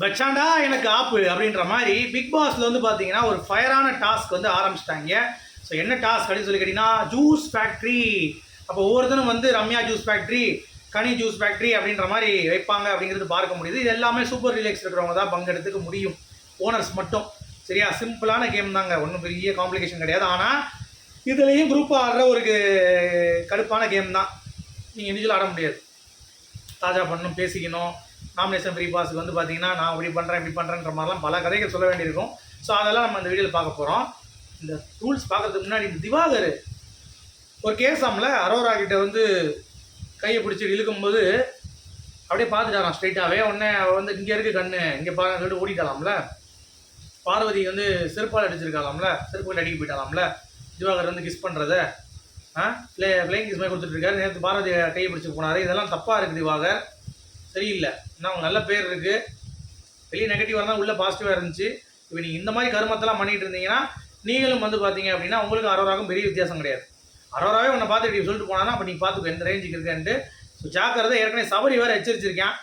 பச்சாண்டா எனக்கு ஆப்பு அப்படின்ற மாதிரி பிக் பாஸ்ல வந்து பார்த்தீங்கன்னா ஒரு ஃபயரான டாஸ்க் வந்து ஆரம்பிச்சிட்டாங்க. ஸோ என்ன டாஸ்க் அப்படின்னு சொல்லி கேட்டிங்கன்னா ஜூஸ் ஃபேக்ட்ரி அப்போ ஒவ்வொருத்தரும் வந்து Ramya juice factory Kani juice factory அப்படின்ற மாதிரி வைப்பாங்க அப்படிங்கிறது பார்க்க முடியுது. இது எல்லாமே சூப்பர் ரிலாக்ஸ் இருக்கிறவங்க தான் பங்கெடுத்துக்க முடியும். ஓனர்ஸ் மட்டும். சரியா? சிம்பிளான கேம் தாங்க. ஒன்றும் பெரிய காம்ப்ளிகேஷன் கிடையாது. ஆனால் இதுலேயும் குரூப்பாக ஆடுற ஒரு கடுப்பான கேம் தான். நீங்கள் இண்டிவிஜுவல் ஆட முடியாது. தாஜா பண்ணணும் பேசிக்கணும். நாமினேஷன் ஃப்ரீ பாஸுக்கு வந்து பார்த்தீங்கன்னா நான் இப்படி பண்ணுறேன் இப்படி பண்ணுறேன்ற மாதிரிலாம் பல கதைகள் சொல்ல வேண்டியிருக்கும். ஸோ அதெல்லாம் நம்ம இந்த வீடியோவில் பார்க்க போகிறோம் இந்த ரூல்ஸ் பார்க்கறதுக்கு முன்னாடி இந்த திவாகர் ஒரு கேஸ் அரோரா கிட்ட வந்து கையை பிடிச்சி இழுக்கும்போது அப்படியே பார்த்துட்டாராம் ஸ்ட்ரைட்டாகவே உடனே வந்து இங்கே இருக்குது கண்ணு இங்கே பாருங்க சொல்லிட்டு ஓடிட்டாலாம்ல பார்வதி வந்து செருப்பால் அடிச்சிருக்காளாம்ல செருப்பால் அடிக்க போயிட்டாலாம்ல திவாகர் வந்து கிஸ் பண்ணுறத ஆ? பிளே பிளேயிங் கிஸ் மாதிரி கொடுத்துட்ருக்காரு நேற்று பார்வதி கையை பிடிச்சி போனார். இதெல்லாம் தப்பாக இருக்குது திவாகர். சரியில்லை. ஏன்னா அவங்க நல்ல பேர் இருக்குது வெளியே நெகட்டிவாக இருந்தால் உள்ளே பாசிட்டிவாக இருந்துச்சு. இப்போ நீங்கள் இந்த மாதிரி கருமத்தெல்லாம் பண்ணிகிட்டு இருந்தீங்கன்னா நீங்களும் வந்து பார்த்தீங்க அப்படின்னா உங்களுக்கு அரோராக்கும் பெரிய வித்தியாசம் கிடையாது. அரோராவே உன்னை பார்த்துட்டு இப்படி சொல்லிட்டு போனான்னா அப்போ நீங்கள் பார்த்துக்கோ எந்த ரேஞ்சுக்கு இருக்கேன்ட்டு. ஸோ ஜாக்கிரதை ஏற்கனவே சபரி வேறு எச்சரிச்சிருக்கேன்.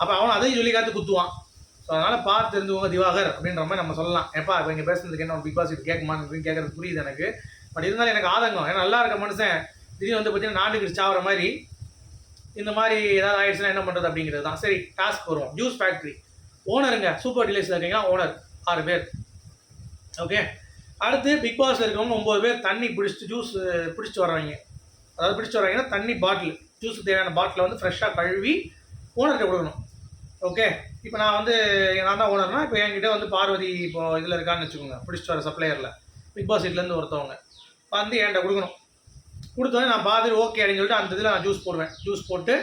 அப்போ அவன் அதையும் சொல்லி காத்து குத்துவான். ஸோ அதனால் பார்த்து தெரிஞ்சுக்கோங்க திவாகர் அப்படின்ற மாதிரி நம்ம சொல்லலாம். எப்பா இப்போ இங்கே பேசுனதுக்கு என்ன பிக் பாஸ் இது கேட்குமான்னு அப்படின்னு புரியுது எனக்கு. பட் இருந்தாலும் எனக்கு ஆதங்கம். ஏன்னா நல்லா இருக்க மனுஷன். திடீர்னு வந்து பார்த்தீங்கன்னா நாட்டுக்கு சாவற மாதிரி இந்த மாதிரி ஏதாவது ஆயிடுச்சுன்னா என்ன பண்ணுறது அப்படிங்கிறது தான். சரி டாஸ்க் வருவோம் ஜூஸ் ஃபேக்ட்ரி ஓனருங்க சூப்பர் டீலர்ஸில் இருக்கீங்க ஓனர் ஆறு பேர். ஓகே அடுத்து பிக் பாஸில் இருக்கவங்க ஒம்பது பேர். தண்ணி பிடிச்சிட்டு ஜூஸ் பிடிச்சிட்டு வர்றாங்க அதாவது பிடிச்சிட்டு வர்றாங்கன்னா தண்ணி பாட்டில் ஜூஸுக்கு தேவையான பாட்டிலை வந்து ஃப்ரெஷ்ஷாக கழுவி ஓனர்கிட்ட கொடுக்கணும். ஓகே இப்போ நான் வந்து நான் தான் ஓனர்னா இப்போ என்கிட்ட வந்து பார்வதி இப்போ இதில் இருக்கான்னு வச்சுக்கோங்க. பிடிச்சிட்டு வர சப்ளையரில் பிக் பாஸ் வீட்லேருந்து ஒருத்தவங்க. வந்து என்கிட்ட கொடுக்கணும். கொடுத்தோன்னே நான் பார்த்துட்டு ஓகே அப்படின்னு சொல்லிட்டு அந்த இதில் நான் ஜூஸ் போடுவேன். ஜூஸ் போட்டு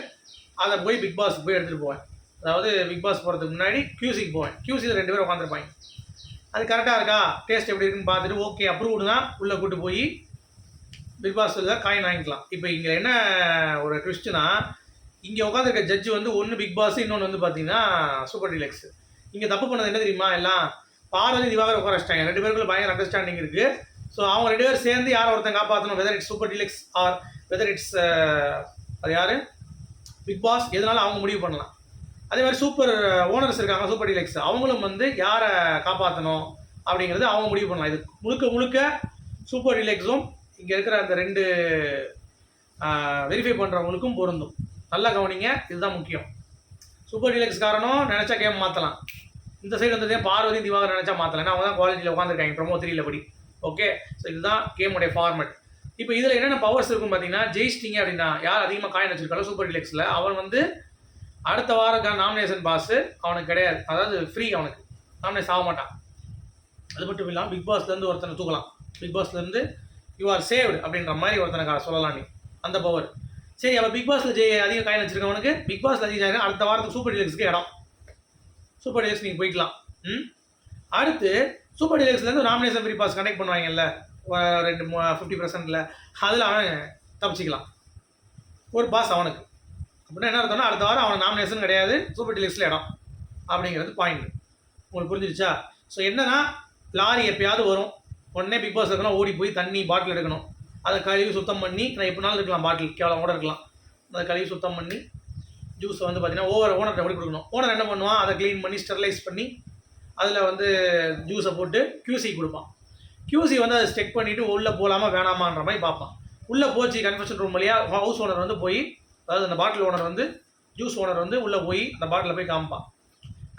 அதை போய் பிக் பாஸ் போய் எடுத்துகிட்டு போவேன். அதாவது பிக் பாஸ் போகிறதுக்கு முன்னாடி கியூசிக்கு போவேன். கியூசியில் ரெண்டு பேரும் உட்காந்துருப்பாங்க அது கரெக்டாக இருக்கா? டேஸ்ட் எப்படி இருக்குன்னு பார்த்துட்டு ஓகே அப்ரூவ் தான். உள்ளே கூட்டு போய் பிக் பாஸில் காயின் வாங்கிக்கலாம். இப்போ இங்கே என்ன ஒரு ட்விஸ்ட்டுனா இங்கே உட்காந்துருக்க ஜட்ஜு வந்து ஒன்று பிக் பாஸ் இன்னொன்று வந்து பார்த்தீங்கன்னா சூப்பர் டிலக்ஸ் இங்கே தப்பு பண்ணது என்ன தெரியுமா எல்லாம்? பார்வதி திவாகர் உட்கார வச்சிட்டாங்க. ரெண்டு பேருக்குள்ள பயங்கர அண்டர்ஸ்டாண்டிங் இருக்குது ஸோ அவங்க ரெண்டு பேரும் சேர்ந்து யாரை ஒருத்தன் காப்பாற்றணும் whether it's super deluxe or whether it's அது யார்? பிக் பாஸ் எதனால அவங்க முடிவு பண்ணலாம்? அதே மாதிரி சூப்பர் ஓனர்ஸ் uh, இருக்காங்க சூப்பர் டிலக்ஸ் அவங்களும் வந்து யாரை காப்பாற்றணும் அப்படிங்கிறது அவங்க முடிவு பண்ணலாம். இது முழுக்க முழுக்க சூப்பர் டிலக்ஸும் இங்கே இருக்கிற அந்த ரெண்டு uh, வெரிஃபை பண்ணுறவங்களுக்கும் பொருந்தும். நல்லா கவனிங்க இதுதான் முக்கியம். சூப்பர் டிலக்ஸ் காரணம் நினச்சா கேம் மாற்றலாம் இந்த சைடு வந்ததே பார்வதி திவாகர் நினச்சா மாற்றலாம் ஏன்னா அவங்க தான் குவாலிட்டியில் உட்காந்துருக்காங்க ப்ரொமோ த்ரீல படி. ஓகே ஸோ இதுதான் கேமுடைய ஃபார்மேட் இப்போ இதில் என்னென்ன பவர்ஸ் இருக்கும் பார்த்தீங்கன்னா ஜெயிச்சிட்டிங்க அப்படின்னா யார் அதிகமாக காயின் வச்சிருக்காளோ சூப்பர் டிலெக்ஸில் அவன் வந்து அடுத்த வாரம் நாமினேஷன் பாஸு அவனுக்கு கிடையாது. அதாவது ஃப்ரீ அவனுக்கு. நாமினேஷன் ஆக மாட்டான். அது மட்டும் இல்லாமல் பிக் பாஸ்லேருந்து ஒருத்தனை தூக்கலாம். பிக் பாஸ்லேருந்து யூ ஆர் சேவ்டு அப்படின்ற மாதிரி ஒருத்தனை சொல்லலாம் நீ. அந்த பவர் சரி அப்போ பிக் பாஸில் ஜெய அதிக காயின் வச்சிருக்கவனுக்கு பிக் பாஸில் அதிக காயின் அடுத்த வாரத்துக்கு சூப்பர் டிலக்ஸ்க்கு இடம். சூப்பர் டிலக்ஸ் நீங்கள் போய்க்கலாம். ம்? அடுத்து சூப்பர் டிலக்ஸ்லேருந்து நாமினேஷன் ஃப்ரீ பாஸ் கனெக்ட் பண்ணுவாங்கல்ல? ரெண்டு ஃபிஃப்டி பர்சன்டில் அதில் அவன் தப்பிச்சிக்கலாம். ஒரு பாஸ் அவனுக்கு. அப்படின்னா என்ன அர்த்தம்னா அடுத்த வாரம் அவன் நாமினேஷன் கிடையாது. சூப்பர் டிலக்ஸில் இடம். அப்படிங்கிறது பாயிண்ட் உங்களுக்கு புரிஞ்சிருச்சா? ஸோ என்னன்னா லாரி எப்பயாவது வரும். உடனே பிக் பாஸ் இருக்கணும் ஓடி போய் தண்ணி பாட்டில் எடுக்கணும். அதை கழுவி சுத்தம் பண்ணி நான் எப்படினாலும் இருக்கலாம் பாட்டில் கேவலம் கூட இருக்கலாம். அதை கழுவி சுத்தம் பண்ணி ஜூஸை வந்து பார்த்தீங்கன்னா ஓவர் ஓனர்கிட்ட எப்படி கொடுக்கணும்? ஓனர் என்ன பண்ணுவான்? அதை க்ளீன் பண்ணி ஸ்டெர்லைஸ் பண்ணி அதில் வந்து ஜூஸை போட்டு கியூசி கொடுப்பான். கியூசி வந்து அதை செக் பண்ணிவிட்டு உள்ளே போகலாமா வேணாமான்ற மாதிரி பார்ப்பான். உள்ளே போச்சு கன்ஃபெஷன் ரூம் வழியாக ஹவுஸ் ஓனர் வந்து போய் அதாவது அந்த பாட்டில் ஓனர் வந்து ஜூஸ் ஓனர் வந்து உள்ளே போய் அந்த பாட்டிலில் போய் காமிப்பான்.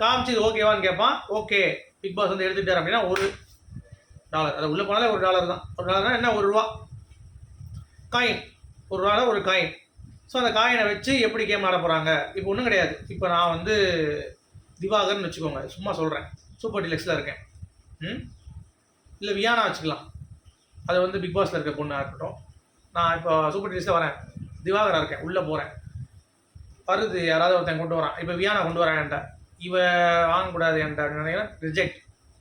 காமிச்சு இது ஓகேவான்னு கேட்பான். ஓகே பிக் பாஸ் வந்து எடுத்துட்டார் அப்படின்னா ஒரு டாலர் அது உள்ளே போனாலே ஒரு டாலர் தான். ஒரு டாலர்னா என்ன? ஒரு ரூபா. காயின் ஒரு ரூபாவில் ஒரு காயின் ஸோ அந்த காயினை வச்சு எப்படி கேம் ஆட போகிறாங்க இப்போ ஒன்றும் கிடையாது. இப்போ நான் வந்து திவாகர்னு வச்சுக்கோங்க. சும்மா சொல்கிறேன் சூப்பர் டிலக்ஸில் இருக்கேன். ம்? இல்லை வியானா வச்சுக்கலாம். அது வந்து பிக் பாஸில் இருக்க பொண்ணாக இருக்கட்டும். நான் இப்போ சூப்பர் டிலக்ஸில் வரேன். திவாகராக இருக்கேன். உள்ளே போகிறேன். வருது யாராவது ஒருத்தன் கொண்டு வரான். இப்போ வியானா கொண்டு வரான் என்கிட்ட. இவ வாங்கக்கூடாது என்கிட்ட அப்படின்னு ரிஜெக்ட்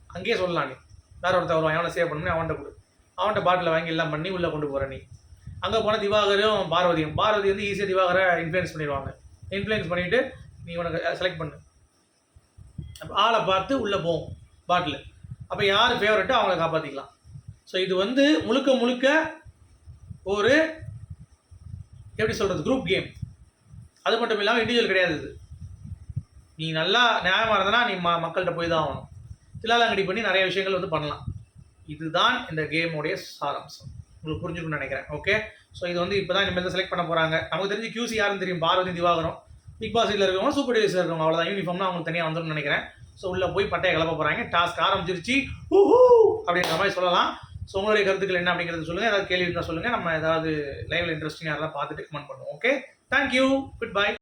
அங்கேயே சொல்லலாம் நீ. வேறு ஒருத்தர் வருவான். எவனை சேவ் பண்ணி அவன்கிட்ட கொடு. அவன்கிட்ட பாட்டில் வாங்கி எல்லாம் பண்ணி உள்ளே கொண்டு போகிற நீ. அங்கே போனால் திவாகரும் பார்வதியும். பார்வதி வந்து ஈஸியாக திவாகரை இன்ஃப்ளூயன்ஸ் பண்ணிடுவாங்க. இன்ஃப்ளூயன்ஸ் பண்ணிவிட்டு நீ உனக்கு செலக்ட் பண்ணு. ஆளை பார்த்து உள்ளே போகும் பாட்டில். அப்போ யார் ஃபேவரட்டோ அவங்கள காப்பாற்றிக்கலாம் ஸோ இது வந்து முழுக்க முழுக்க ஒரு எப்படி சொல்கிறது குரூப் கேம் அது மட்டும் இல்லாமல் இண்டிவிஜுவல் கிடையாது இது. நீ நல்லா நியாயமாக இருந்தனா நீ ம மக்கள்கிட்ட போய் தான் ஆகணும். தில்லாலங்கடி பண்ணி நிறைய விஷயங்கள் வந்து பண்ணலாம். இதுதான் இந்த கேமுடைய சாராம்சம். உங்களுக்கு புரிஞ்சுக்கணும்னு நினைக்கிறேன். ஓகே ஸோ இது வந்து இப்போ தான் இனிமேல் செலக்ட் பண்ண போகிறாங்க நமக்கு தெரிஞ்சு கியூசி யாருன்னு தெரியும்? பார்வதி திவாகரம். பிக் பாஸ் இருக்கிறவங்க இருக்கவங்க சூப்பர் டேஸில் இருக்கவங்க அவ்வளோதான் யூனிஃபார்ம்னா அவங்களுக்கு தனியாக வந்துடும் நினைக்கிறேன். ஸோ உள்ளே போய் பட்டையை கிளப்ப போகிறாங்க டாஸ்க் ஆரம்பிச்சிருச்சு. ஊஹூ அப்படின்ற மாதிரி சொல்லலாம். ஸோ உங்களுடைய கருத்துக்கள் என்ன அப்படிங்கிறது சொல்லுங்கள் ஏதாவது கேள்வி இருந்தால் சொல்லுங்கள் நம்ம ஏதாவது லைவ்ல இன்ட்ரெஸ்டிங்காக இருந்தால் பார்த்துட்டு கமெண்ட் பண்ணுவோம். Okay thank you good bye